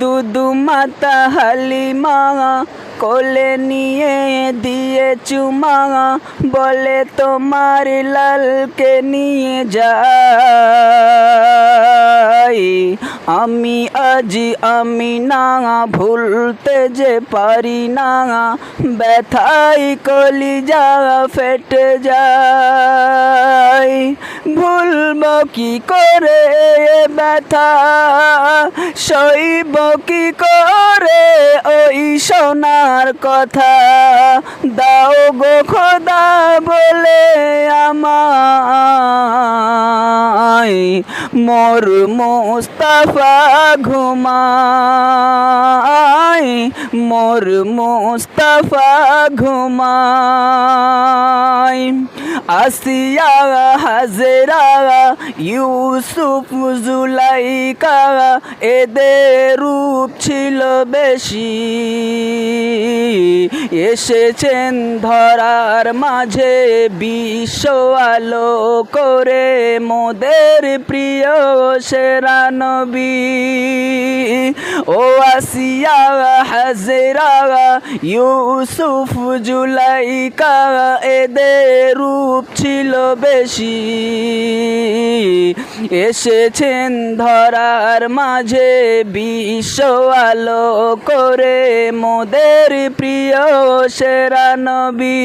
দুদু মাতা হালিমা কোলে নিয়ে দিয়ে চুমা বলে তোমার লালকে নিয়ে যাই। আমি আজি আমি না ভুলতে যে পারি না ব্যথাই কলি যা ফেটে যায়। ভুলব কি করে? ব্যথা সইব কি করে? ওই সোনার কথা দাও গো খোদা বলে আমায়। মোর মুস্তাফা ঘুমায় মোর মুস্তাফা ঘুমায় আসিয়া হাজরা ইউসুফ জুলাইকা এদের রূপ ছিল বেশি। এসেছেন ধরার মাঝে বিশ্ব আলো করে মোদের প্রিয় সেরা নবী। ও আসিয়া হাজরা, ইউসুফ জুলাইকা, এদের রূপ ছিল বেশি। এসেছেন ধরার মাঝে বিশ্ব আলো করে মোদের প্রিয় সেরা নবী।